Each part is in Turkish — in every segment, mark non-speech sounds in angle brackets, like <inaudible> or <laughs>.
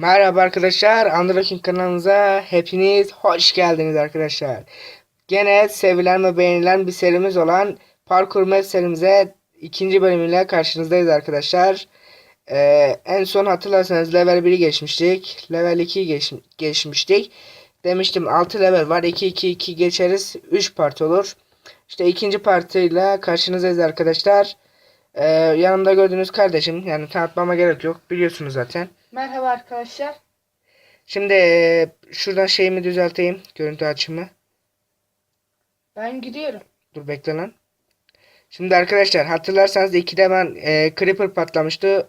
Merhaba arkadaşlar, Androkin kanalımıza hepiniz hoş geldiniz arkadaşlar. Gene sevilen ve beğenilen bir serimiz olan Parkur Map serimize ikinci bölümüyle karşınızdayız arkadaşlar. Ee, en son hatırlarsanız level 1'i geçmiştik. Level 2'yi geç, geçmiştik. Demiştim 6 level var. 2-2-2 geçeriz. 3 part olur. İşte ikinci partıyla karşınızdayız arkadaşlar. Ee, yanımda gördüğünüz kardeşim. Yani tanıtmama gerek yok. Biliyorsunuz zaten. Merhaba arkadaşlar. Şimdi eee, şuradan şeyimi düzelteyim. Görüntü açımı. Ben gidiyorum. Dur bekle lan. Şimdi arkadaşlar hatırlarsanız 2'de ben eee, Creeper patlamıştı.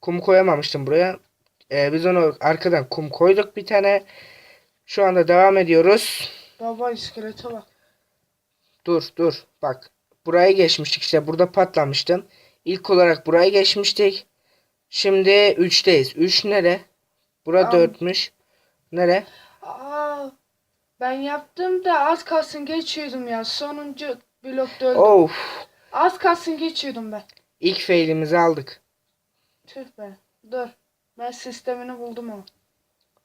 Kum koyamamıştım buraya. Eee, biz onu arkadan kum koyduk bir tane. Şu anda devam ediyoruz. Baba iskelete bak. Dur dur bak. Burayı geçmiştik işte burada patlamıştım. İlk olarak burayı geçmiştik. Şimdi 3'teyiz. 3 nere? Bura Tamam. 4'müş. Nere? Aa, ben yaptım da az kalsın geçiyordum ya. Sonuncu blokta öldüm. Of. Az kalsın geçiyordum ben. İlk failimizi aldık. Tüh be. Dur. Ben sistemini buldum ama.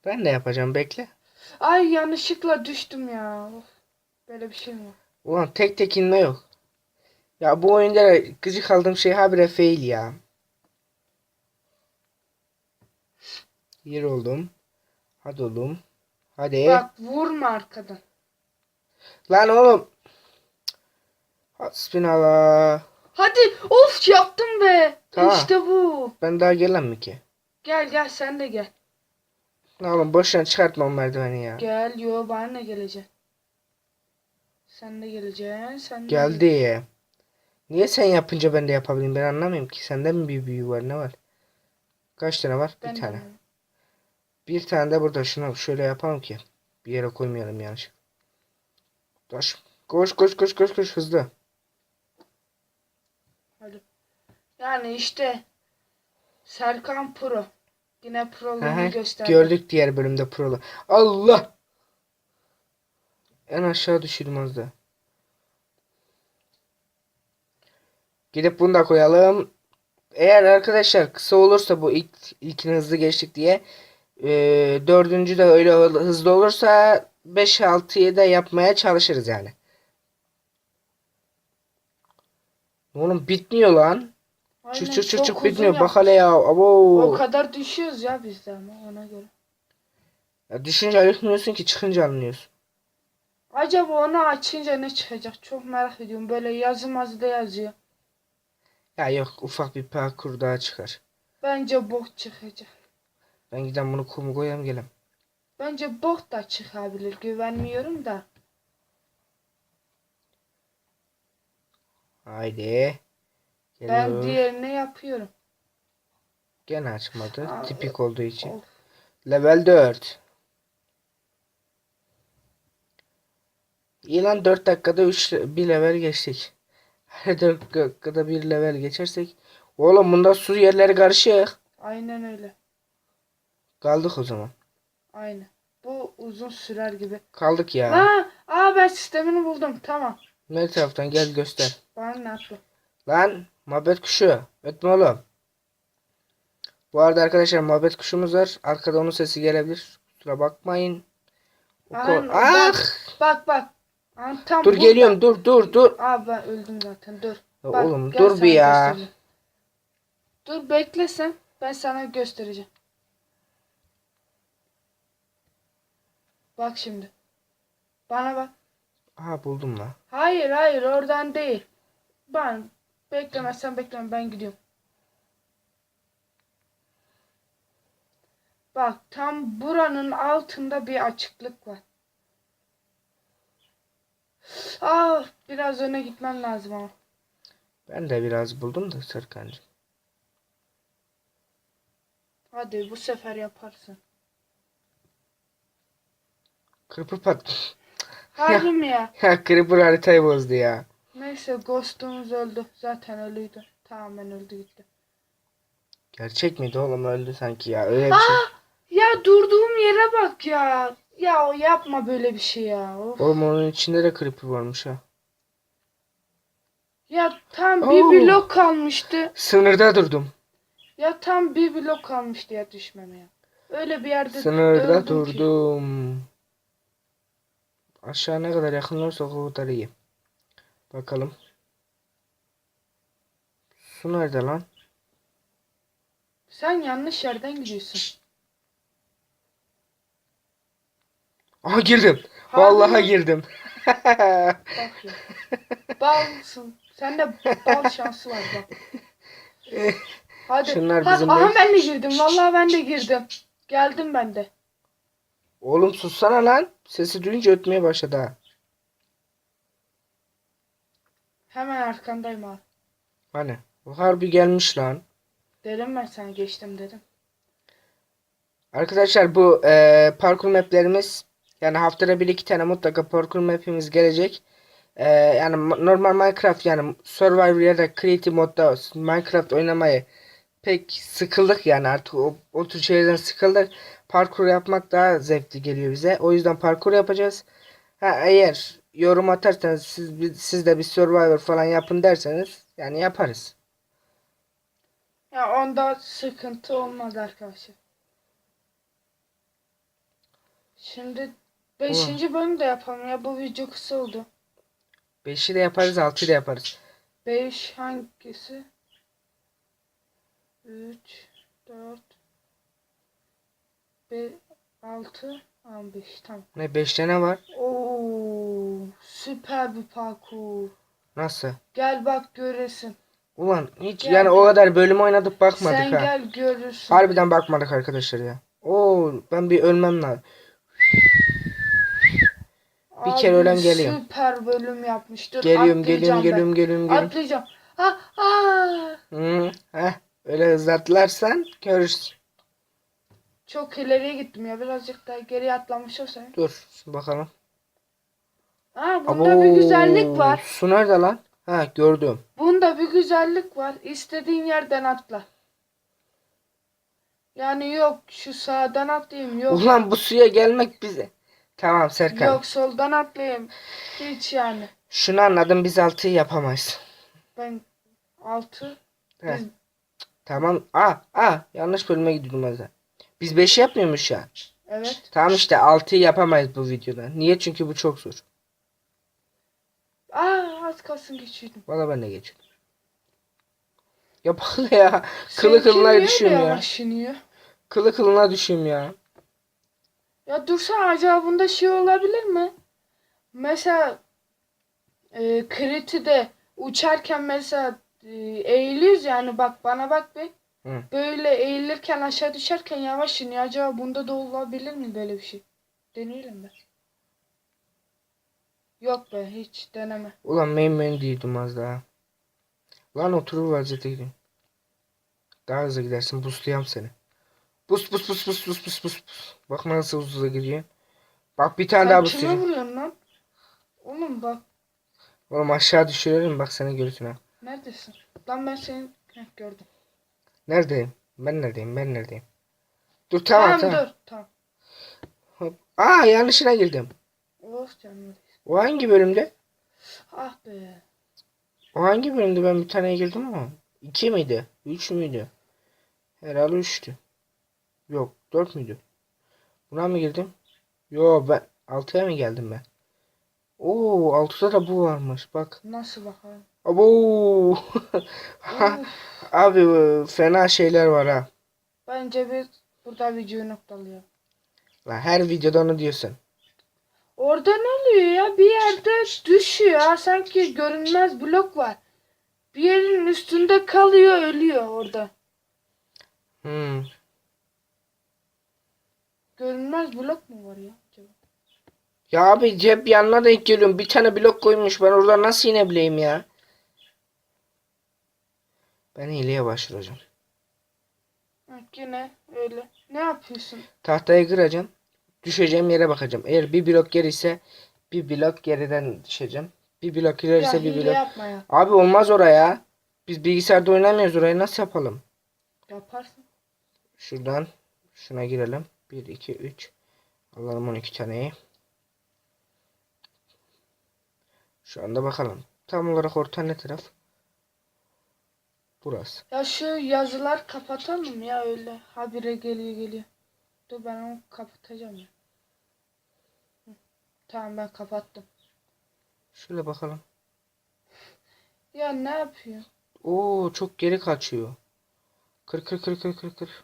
Ben de yapacağım bekle. Ay yanlışlıkla düştüm ya. Of. Böyle bir şey mi? Ulan tek tek inme yok. Ya bu oyunda gıcık aldığım şey habire fail ya. Bir oldum. Hadi oğlum. Hadi. Bak vurma arkadan. Lan oğlum. Hasbinallah. Hadi of yaptım be. Tamam. İşte bu. Ben daha gelen mi ki? Gel gel sen de gel. Lan oğlum boşuna çıkartma o merdiveni ya. Gel yo bana ne gelecek? Sen de geleceksin. Sen de Geldi. Niye sen yapınca ben de yapabilirim ben anlamıyorum ki. Sende mi bir büyü var ne var? Kaç tane var? Ben bir tane. varım. Bir tane de burada şunu şöyle yapalım ki. Bir yere koymayalım yanlış. Koş. Koş koş koş koş koş hızlı. Hadi. Yani işte Serkan Pro. Yine proluğunu gösterdi. Gördük diğer bölümde prolu. Allah! En aşağı düşürdüm az da. Gidip bunu da koyalım. Eğer arkadaşlar kısa olursa bu ilk ilkini hızlı geçtik diye eee, dördüncü de öyle hızlı olursa 5-6'yı da yapmaya çalışırız yani. Oğlum bitmiyor lan. Aynen, Çık çık çık çık bitmiyor. Bak hele ya. Abo. O kadar düşüyoruz ya biz de ama ona göre. Ya düşünce anlıyorsun ki çıkınca anlıyorsun. Acaba onu açınca ne çıkacak? Çok merak ediyorum. Böyle yazı mazıda yazıyor. Ya yok ufak bir parkur daha çıkar. Bence bok çıkacak. Ben giden bunu kumu koyayım gelem. Bence bok da çıkabilir. Güvenmiyorum da. Haydi. Ben Geliyor. diğerini yapıyorum. Gene açmadı. Aa, Tipik olduğu için. Of. Level 4. İyi lan 4 dakikada 3 bir level geçtik. Her <laughs> 4 dakikada bir level geçersek. Oğlum bunda su yerleri karışık. Aynen öyle. Kaldık o zaman. Aynen. Bu uzun sürer gibi. Kaldık ya. Ha, aa ben sistemini buldum. Tamam. Ne taraftan gel göster. Bana ne yapıyor? Lan muhabbet kuşu. Ötme oğlum. Bu arada arkadaşlar muhabbet kuşumuz var. Arkada onun sesi gelebilir. Kusura bakmayın. Aynen, ah! Bak bak. Aa, tam Dur burada. geliyorum dur dur dur. Aa ben öldüm zaten. Dur. Ya Bak, oğlum dur bir ya. göstereceğim. Dur bekle sen. Ben sana göstereceğim. Bak şimdi. Bana bak. Aha buldum lan. Hayır hayır oradan değil. Ben beklemezsen bekleme ben gidiyorum. Bak tam buranın altında bir açıklık var. Ah biraz öne gitmem lazım ama. Ben de biraz buldum da Serkan'cığım. Hadi bu sefer yaparsın. Creeper pat. Harbi ya? ya Creeper haritayı bozdu ya. Neyse Ghost'umuz öldü. Zaten ölüydü. Tamamen öldü gitti. Gerçek miydi oğlum öldü sanki ya. Öyle bir şey. Ya durduğum yere bak ya. Ya yapma böyle bir şey ya. Of. Oğlum onun içinde de Creeper varmış ha. Ya tam bir Oo. blok kalmıştı. Sınırda durdum. Ya tam bir blok kalmıştı ya düşmeme ya. öyle bir yerde Sınırda öldüm ki. durdum. Aşağı ne kadar yakın olursa o kadar iyi. Bakalım. Su nerede lan? Sen yanlış yerden gidiyorsun. Aha girdim. Vallahi girdim. Bak ya. Balsın. Sende bal şansı var bak. <laughs> Hadi. Şunlar ha, bizim aha değil. ben de girdim. Vallahi ben de girdim. Geldim ben de. Oğlum sussana lan. Sesi duyunca ötmeye başladı ha. Hemen arkandayım abi. Hani? Bu harbi gelmiş lan. Dedim ben sana geçtim dedim. Arkadaşlar bu e, parkur maplerimiz yani haftada bir iki tane mutlaka parkur mapimiz gelecek. E, yani ma- normal Minecraft yani Survivor ya da Creative modda Minecraft oynamayı pek sıkıldık yani artık o, o tür şeylerden sıkıldık. Parkur yapmak daha zevkli geliyor bize. O yüzden parkur yapacağız. Ha, eğer yorum atarsanız siz, siz de bir Survivor falan yapın derseniz yani yaparız. Ya onda sıkıntı olmaz arkadaşlar. Şimdi 5. bölümü de yapalım ya bu video kısa oldu. 5'i de yaparız 6'yı da yaparız. 5 hangisi? 3 4 5 6 15 tamam. Ne 5'te ne var? Oo süper bir parkur. Nasıl? Gel bak göresin. Ulan hiç Gel, yani o gel. kadar bölüm oynadık bakmadık Sen ha. gel görürsün. Harbiden bakmadık arkadaşlar ya. Oo ben bir ölmem lazım. bir Abi, kere ölen geliyor. Süper bölüm yapmıştır. Geliyorum geliyorum geliyorum geliyorum geliyorum. Atlayacağım. Ah ah. Hı, heh, öyle hızlattılarsan görürsün. Çok ileriye gittim ya. Birazcık daha geriye atlamış olsaydım. Dur bakalım. Aa bunda bir güzellik var. Su nerede lan? Ha gördüm. Bunda bir güzellik var. İstediğin yerden atla. Yani yok şu sağdan atlayayım. Yok Ulan bu suya gelmek bize. Tamam Serkan. yok soldan atlayayım. Hiç yani. Şunu anladım biz altıyı yapamayız. Ben altı. Biz- Tamam. Aa, aa yanlış bölüme gidiyordum az Biz 5 yapmıyormuş şu an. Evet. Tamam işte 6'yı yapamayız bu videoda. Niye? Çünkü bu çok zor. Aa az kalsın geçiyordum. Valla ben de geçiyorum. Ya bak ya. Kılı kılına düşüyorum ya. yavaş iniyor? Kılı kılına düşüyorum ya. Ya dursana acaba bunda şey olabilir mi? Mesela e, Kriti'de uçarken mesela e, eğiliyoruz yani bak bana bak bir. Hı. Böyle eğilirken aşağı düşerken yavaş iniyor. Acaba bunda da olabilir mi böyle bir şey? Deneyelim be. Yok be hiç deneme. Ulan main diyordum az daha. Lan oturur vaziyete gireyim. Daha hızlı gidersin. Boostlayam seni. Boost boost boost boost boost boost boost. Bak nasıl hızlı gidiyor. Bak bir tane daha Sen kime vuruyorsun lan? Oğlum bak Oğlum aşağı düşürürüm bak seni görürsün ha. neredesin? Lan ben seni Heh, gördüm. Neredeyim? Ben neredeyim? Ben neredeyim? Dur tamam tamam, tamam. dur tamam. Hop. Aa yanlışına girdim. Of canım. O hangi bölümde? Ah be. O hangi bölümde ben bir tane girdim ama? İki miydi? Üç müydü? Herhalde üçtü. Yok dört müydü? Buna mı girdim? Yo ben altıya mı geldim ben? Oo altıda da bu varmış bak. Nasıl bakalım? Abo. <laughs> Abi fena şeyler var ha. bence biz burada videoyu noktalayalım. Lan her videoda onu diyorsun. Orada ne oluyor ya? Bir yerde düşüyor. ha, Sanki görünmez blok var. Bir yerin üstünde kalıyor, ölüyor orada. Hmm. Görünmez blok mu var ya acaba? Ya abi cep yanına denk geliyorum. Bir tane blok koymuş. Ben oradan nasıl inebileyim ya? Ben hileye başvuracağım. Ha, yine öyle. Ne yapıyorsun? Tahtayı kıracağım. Düşeceğim yere bakacağım. Eğer bir blok geri ise bir blok geriden düşeceğim. Bir blok Ya ilerisi bir hile blok. yapma ya. Abi olmaz oraya. Biz bilgisayarda oynamıyoruz orayı nasıl yapalım? Yaparsın. Şuradan şuna girelim. 1 2 3. Alalım 12 taneyi. Şu anda bakalım. Tam olarak orta ne taraf? Burası. Ya şu yazılar kapatalım ya öyle. Habire geliyor geliyor. Dur ben onu kapatacağım ya. Tamam ben kapattım. Şöyle bakalım. <laughs> Ya ne yapıyor? Oo çok geri kaçıyor. Kır kır kır kır kır kır.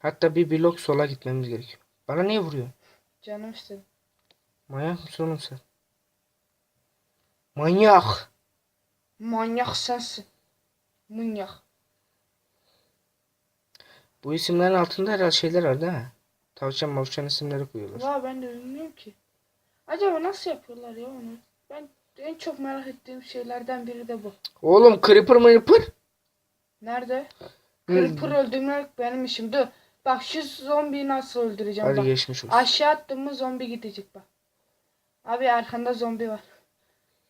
Hatta bir blok sola gitmemiz gerekiyor. Bana niye vuruyor? Canım istedi. Manyak mısın oğlum sen? Manyak. Manyak sensin. Manyak. Bu isimlerin altında herhalde şeyler var değil mi? Tavşan mavşan isimleri koyuyorlar. Vay ben de bilmiyorum ki. Acaba nasıl yapıyorlar ya onu? Ben en çok merak ettiğim şeylerden biri de bu. Oğlum creeper mırpır. Nerede? Hı. Creeper öldürmek benim işim. Dur. Bak şu zombiyi nasıl öldüreceğim Hadi bak. geçmiş olsun. Aşağı attım mı zombi gidecek bak. Abi arkanda zombi var.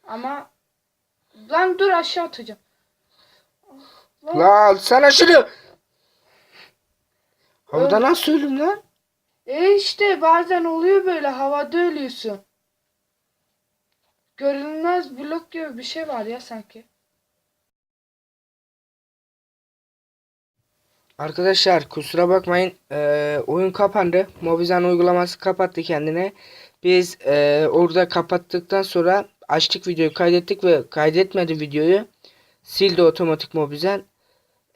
Ama lan dur aşağı atacağım. Lan, Lan sana şunu. Havada nasıl ölüm lan? E işte bazen oluyor böyle havada ölüyorsun. Görünmez blok gibi bir şey var ya sanki. Arkadaşlar kusura bakmayın eee, oyun kapandı. Mobizen uygulaması kapattı kendine. Biz eee, orada kapattıktan sonra açtık videoyu kaydettik ve kaydetmedi videoyu. Sildi otomatik Mobizen.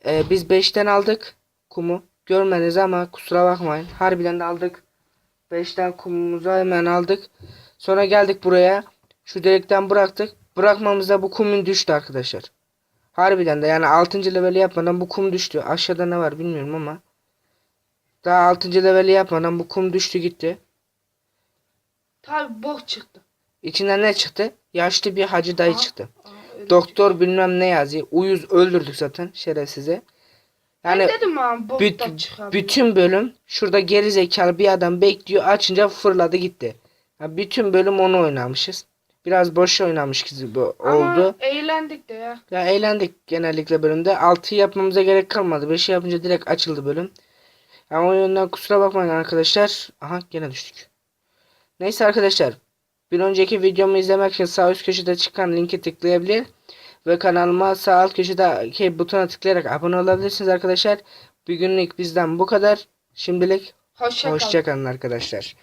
Eee, biz 5'ten aldık kumu. Görmediniz ama kusura bakmayın. Harbiden de aldık. 5'ten kumumuzu hemen aldık. Sonra geldik buraya. Şu delikten bıraktık. Bırakmamızda bu kumun düştü arkadaşlar. Harbiden de yani 6. leveli yapmadan bu kum düştü. Aşağıda ne var bilmiyorum ama. Daha 6. leveli yapmadan bu kum düştü gitti. Tabi bok çıktı. İçinden ne çıktı? Yaşlı bir hacı dayı Aha. çıktı. Doktor bilmem ne yazıyor. Uyuz öldürdük zaten şerefsize. Ben Yani dedim bok büt- bütün bölüm şurada geri zekalı bir adam bekliyor. Açınca fırladı gitti. Ya bütün bölüm onu oynamışız. Biraz boş oynamış gibi oldu. Ama eğlendik de ya. Ya eğlendik genellikle bölümde. 6'yı yapmamıza gerek kalmadı. 5'i yapınca direkt açıldı bölüm. Ama o yönden kusura bakmayın arkadaşlar. Aha gene düştük. Neyse arkadaşlar. Bir önceki videomu izlemek için sağ üst köşede çıkan linki tıklayabilir. Ve kanalıma sağ alt köşedeki butona tıklayarak abone olabilirsiniz arkadaşlar. Bugünlük bizden bu kadar. Şimdilik Hoşça kal. hoşçakalın arkadaşlar.